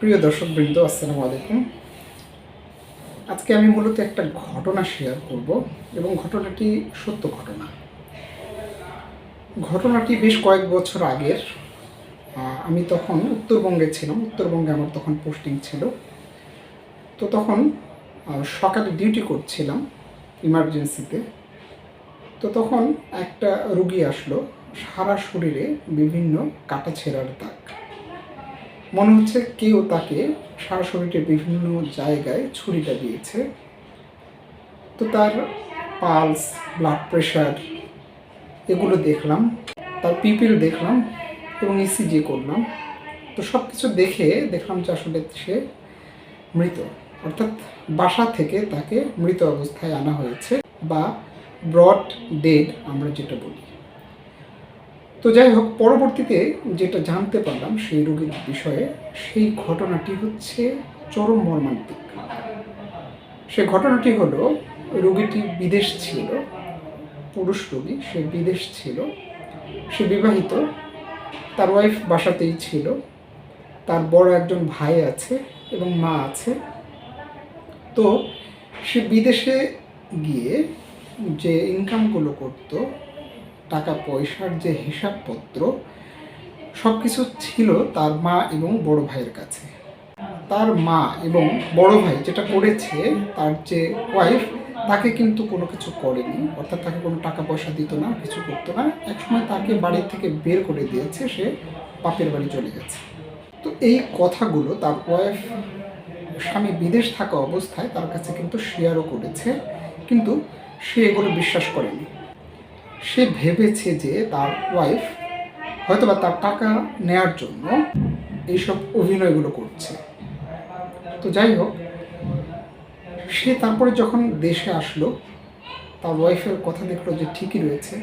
প্রিয় দর্শক বৃন্দ আসসালামু আলাইকুম। আজকে আমি মূলত একটা ঘটনা শেয়ার করব এবং ঘটনাটি সত্য ঘটনা। ঘটনাটি বেশ কয়েক বছর আগের। আমি তখন উত্তরবঙ্গে ছিলাম, উত্তরবঙ্গে আমার তখন পোস্টিং ছিল। তো তখন সকালে ডিউটি করছিলাম ইমার্জেন্সিতে তো তখন একটা রুগী আসলো, সারা শরীরে বিভিন্ন কাটা ছেঁড়ার দাগ। মনে হচ্ছে কেউ তাকে সারা শরীরের বিভিন্ন জায়গায় ছুরিটা দিয়েছে। তো তার পালস ব্লাড প্রেশার এগুলো দেখলাম, তার পিপিল দেখলাম এবং ইসিজি করলাম। তো সব কিছু দেখে দেখলাম যে আসলে সে মৃত। অর্থাৎ বাসা থেকে তাকে মৃত অবস্থায় আনা হয়েছে বা ব্রড ডেড আমরা যেটা বলি। তো যাই হোক, পরবর্তীতে যেটা জানতে পারলাম সেই রোগীর বিষয়ে, সেই ঘটনাটি হচ্ছে চরম মর্মান্তিক। সে ঘটনাটি হলো, রোগীটি বিদেশ ছিল, পুরুষ রোগী, সে বিদেশ ছিল, সে বিবাহিত, তার ওয়াইফ বাসাতেই ছিল, তার বড় একজন ভাই আছে এবং মা আছে। তো সে বিদেশে গিয়ে যে ইনকামগুলো করতো টাকা পয়সার যে হিসাবপত্র সব কিছু ছিল তার মা এবং বড় ভাইয়ের কাছে। তার মা এবং বড় ভাই যেটা করেছে, তার যে ওয়াইফ তাকে কিন্তু কোনো কিছু করেনি। অর্থাৎ তাকে কোনো টাকা পয়সা দিত না, কিছু করতো না। একসময় তাকে বাড়ি থেকে বের করে দিয়েছে, সে বাপের বাড়ি চলে গেছে। তো এই কথাগুলো তার ওয়াইফ স্বামী বিদেশ থাকা অবস্থায় তার কাছে কিন্তু শেয়ারও করেছে। কিন্তু সে এগুলো বিশ্বাস করেনি। সে ভেবেছে যে তার ওয়াইফ হয়তোবা তার টাকা নেয়ার জন্য এইসব অভিনয়গুলো করছে। তো যাই হোক, সে তারপরে যখন দেশে আসলো, তার ওয়াইফের কথা দেখল যে ঠিকই রয়েছে।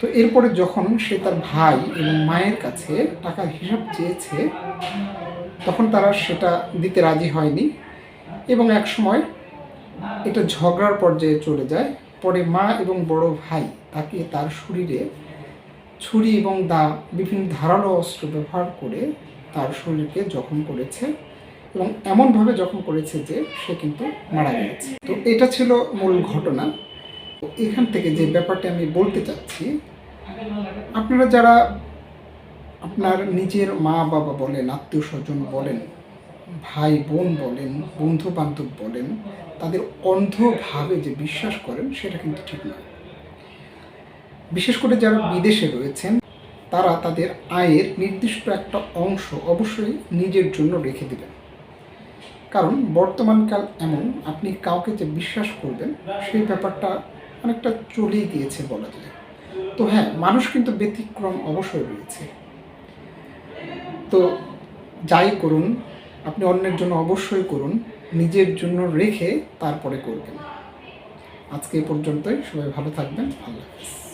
তো এরপরে যখন সে তার ভাই এবং মায়ের কাছে টাকার হিসাব চেয়েছে, তখন তারা সেটা দিতে রাজি হয়নি এবং এক সময় এটা ঝগড়ার পর্যায়ে চলে যায়। পরে মা এবং বড় ভাই তাকে তার শরীরে ছুরি এবং দা বিভিন্ন ধারালো অস্ত্র ব্যবহার করে তার শরীরকে জখম করেছে এবং এমনভাবে জখম করেছে যে সে কিন্তু মারা গেছে তো এটা ছিল মূল ঘটনা। এখান থেকে যে ব্যাপারটা আমি বলতে চাচ্ছি, আপনারা যারা আপনার নিজের মা বাবা বলেন আত্মীয় স্বজন বলেন ভাই বোন বলেন, বন্ধু বান্ধব বলেন, তাদের অন্ধভাবে যে বিশ্বাস করেন, সেটা কিন্তু ঠিক নয়। বিশেষ করে যারা বিদেশে রয়েছেন, তারা তাদের আয়ের নির্দিষ্ট একটা অংশ অবশ্যই নিজের জন্য রেখে দেবেন। কারণ বর্তমানকাল এমন, আপনি কাউকে যে বিশ্বাস করবেন, সেই ব্যাপারটা অনেকটা চলেই গিয়েছে বলা যায়। তো হ্যাঁ মানুষ কিন্তু ব্যতিক্রম অবশ্যই রয়েছে। তো যাই করুন আপনি অন্যের জন্য অবশ্যই করুন, নিজের জন্য রেখে তারপরে করবেন। আজকে এ পর্যন্তই, সবাই ভালো থাকবেন, আল্লাহ হাফিজ।